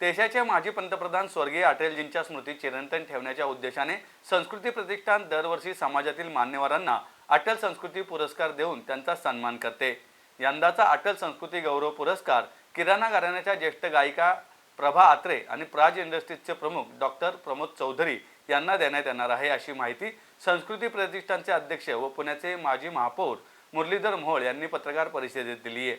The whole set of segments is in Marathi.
देशाचे माजी पंतप्रधान स्वर्गीय अटलजींच्या स्मृती चिरंतन ठेवण्याच्या उद्देशाने संस्कृती प्रतिष्ठान दरवर्षी समाजातील मान्यवरांना अटल संस्कृती पुरस्कार देऊन त्यांचा सन्मान करते. यंदाचा अटल संस्कृती गौरव पुरस्कार किराणा घराण्याच्या ज्येष्ठ गायिका प्रभा आत्रे आणि प्राज इंडस्ट्रीजचे प्रमुख डॉक्टर प्रमोद चौधरी यांना देण्यात येणार आहे अशी माहिती संस्कृती प्रतिष्ठानचे अध्यक्ष व पुण्याचे माजी महापौर मुरलीधर मोहोळ यांनी पत्रकार परिषदेत दिली आहे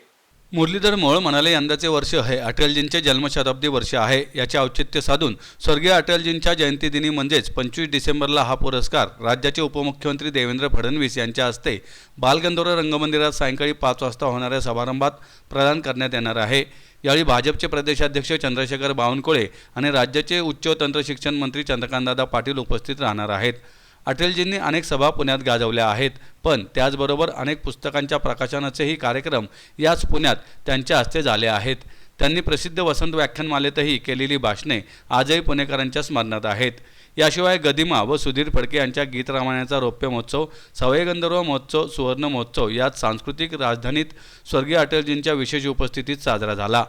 मुरलीधर मोहोळ म्हणाले यंदाचे वर्ष हे अटलजींचे जन्मशताब्दी वर्ष आहे. याचे औचित्य साधून स्वर्गीय अटलजींच्या जयंतीदिनी म्हणजेच पंचवीस डिसेंबरला हा पुरस्कार राज्याचे उपमुख्यमंत्री देवेंद्र फडणवीस यांच्या हस्ते बालगंधर्व रंगमंदिरात सायंकाळी पाच वाजता होणाऱ्या समारंभात प्रदान करण्यात येणार आहे. यावेळी भाजपचे प्रदेशाध्यक्ष चंद्रशेखर बावनकुळे आणि राज्याचे उच्च तंत्रशिक्षण मंत्री चंद्रकांतदादा पाटील उपस्थित राहणार आहेत. अटलजींनी अनेक सभा पुण्यात गाजवल्या आहेत. पण त्याचबरोबर अनेक पुस्तकांच्या प्रकाशनाचेही कार्यक्रम याच पुण्यात त्यांच्या हस्ते झाले आहेत. त्यांनी प्रसिद्ध वसंत व्याख्यानमालेतही केलेली भाषणे आजही पुणेकरांच्या स्मरणात आहेत. याशिवाय गदिमा व सुधीर फडके यांच्या गीत रामायणाचा रौप्य महोत्सव सवय गंधर्व महोत्सव सुवर्ण महोत्सव यात सांस्कृतिक राजधानीत स्वर्गीय अटलजींच्या विशेष उपस्थितीत साजरा झाला.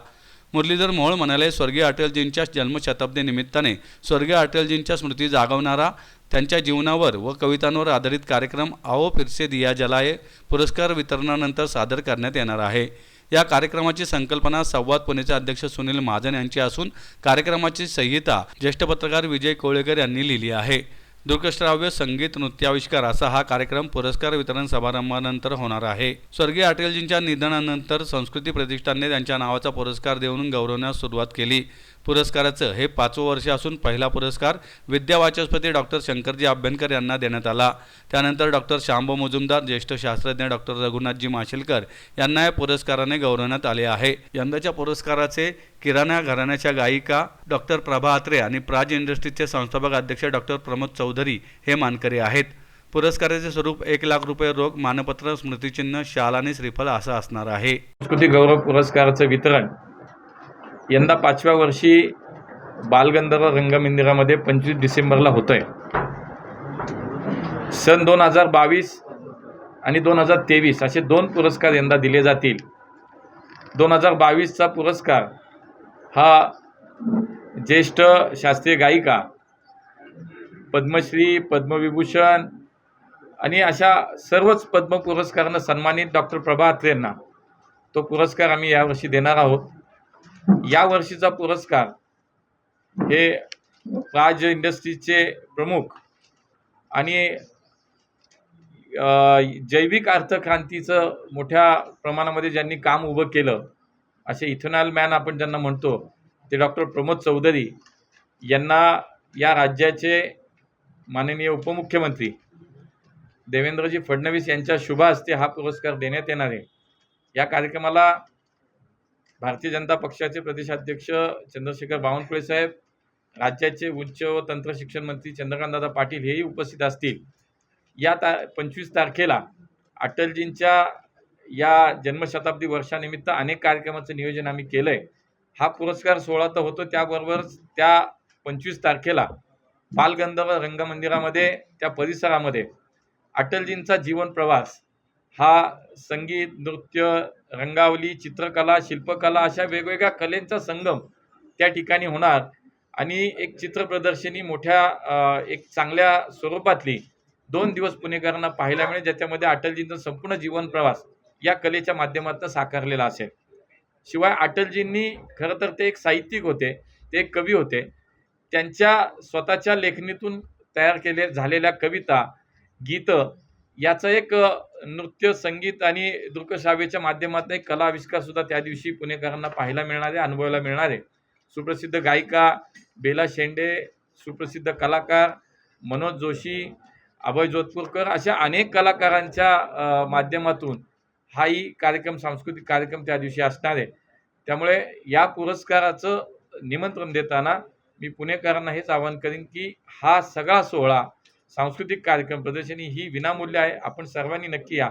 मुरलीधर मोहोळ म्हणाले स्वर्गीय अटलजींच्या जन्मशताब्दी निमित्ताने स्वर्गीय अटलजींच्या स्मृती जागवणारा त्यांच्या जीवनावर व कवितांवर आधारित कार्यक्रम आओ फिरसे दिया जलाये पुरस्कार वितरणानंतर सादर करण्यात येणार आहे. या कार्यक्रमाची संकल्पना संवाद पुणेचे अध्यक्ष सुनील महाजन यांची असून कार्यक्रमाची संहिता ज्येष्ठ पत्रकार विजय कोळेकर यांनी लिहिली आहे. दृकश्राव्य संगीत नृत्याविष्कार असा हा कार्यक्रम पुरस्कार वितरण समारंभानंतर होणार आहे. स्वर्गीय अटलजींच्या निधनानंतर संस्कृती प्रतिष्ठानने त्यांच्या नावाचा पुरस्कार देऊन गौरवण्यास सुरुवात केली. पुरस्काराचं हे पाचवं वर्ष असून पहिला पुरस्कार विद्यावाचस्पती डॉक्टर शंकरजी अभ्यंकर यांना देण्यात आला. त्यानंतर डॉक्टर शांबो मुजुमदार ज्येष्ठ शास्त्रज्ञ डॉक्टर रघुनाथजी माशेलकर यांना या पुरस्काराने गौरवण्यात आले आहे. यंदाच्या पुरस्काराचे किराणा घराण्याच्या गायिका डॉक्टर प्रभा आत्रे आणि प्राज इंडस्ट्रीजचे संस्थापक अध्यक्ष डॉक्टर प्रमोद चौधरी हे मानकरी आहेत. पुरस्काराचे स्वरूप एक लाख रुपये रोख मानपत्र स्मृतिचिन्ह शाल आणि श्रीफल असं असणार आहे. संस्कृती गौरव पुरस्काराचं वितरण यंदा पाचव्या वर्षी बालगंधर्व रंगमंदिरामध्ये पंचवीस डिसेंबरला होतं आहे सन दोन हजार बावीस आणि दोन हजार तेवीस असे दोन पुरस्कार यंदा दिले जातील. दोन हजार बावीसचा पुरस्कार हा ज्येष्ठ शास्त्रीय गायिका पद्मश्री पद्मविभूषण आणि अशा सर्वच पद्म पुरस्कारानं सन्मानित डॉक्टर प्रभा अत्रे यांना तो पुरस्कार आम्ही यावर्षी देणार आहोत. या वर्षीचा पुरस्कार हे राज इंडस्ट्रीजचे प्रमुख आणि जैविक अर्थक्रांतीचं मोठ्या प्रमाणामध्ये ज्यांनी काम उभं केलं असे इथेनॉल मॅन आपण ज्यांना म्हणतो ते डॉक्टर प्रमोद चौधरी यांना या राज्याचे माननीय उपमुख्यमंत्री देवेंद्रजी फडणवीस यांच्या शुभ हस्ते हा पुरस्कार देण्यात येणार आहे. या कार्यक्रमाला भारतीय जनता पक्षाचे प्रदेशाध्यक्ष चंद्रशेखर बावनकुळे साहेब राज्याचे उच्च व तंत्र शिक्षण मंत्री चंद्रकांतदादा पाटील हेही उपस्थित असतील. या ता पंचवीस तारखेला अटलजींच्या या जन्मशताब्दी वर्षानिमित्त अनेक कार्यक्रमाचं नियोजन आम्ही केलं आहे हा पुरस्कार सोहळा तर होतो त्याबरोबरच त्या पंचवीस तारखेला बालगंधर्व रंगमंदिरामध्ये त्या परिसरामध्ये अटलजींचा जीवन प्रवास हा संगीत नृत्य रंगावली चित्रकला शिल्पकला अशा वेगवेगळ्या कलेंचा संगम त्या ठिकाणी होणार. आणि एक चित्र प्रदर्शनी मोठ्या एक चांगल्या स्वरूपातली दोन दिवस पुणेकरांना पाहायला मिळेल ज्याच्यामध्ये अटलजींचा संपूर्ण जीवन प्रवास या कलेच्या माध्यमातून साकारलेला असेल. शिवाय अटलजींनी खरं तर ते एक साहित्यिक होते ते एक कवी होते. त्यांच्या स्वतःच्या लेखणीतून तयार केले झालेल्या कविता गीतं याचं एक नृत्य संगीत आणि दृकश्राव्याच्या माध्यमातून एक कला आविष्कार सुद्धा त्या दिवशी पुणेकरांना पाहायला मिळणार आहे अनुभवायला मिळणार आहे. सुप्रसिद्ध गायिका बेला शेंडे सुप्रसिद्ध कलाकार मनोज जोशी अभय जोधपूरकर अशा अनेक कलाकारांच्या माध्यमातून हाही कार्यक्रम सांस्कृतिक कार्यक्रम त्या दिवशी असणार आहे. त्यामुळे या पुरस्काराचं निमंत्रण देताना मी पुणेकरांना हेच आवाहन करीन की हा सगळा सोहळा सांस्कृतिक कार्यक्रम प्रदर्शनी ही विनामूल्य आहे. आपण सर्वांनी नक्की या.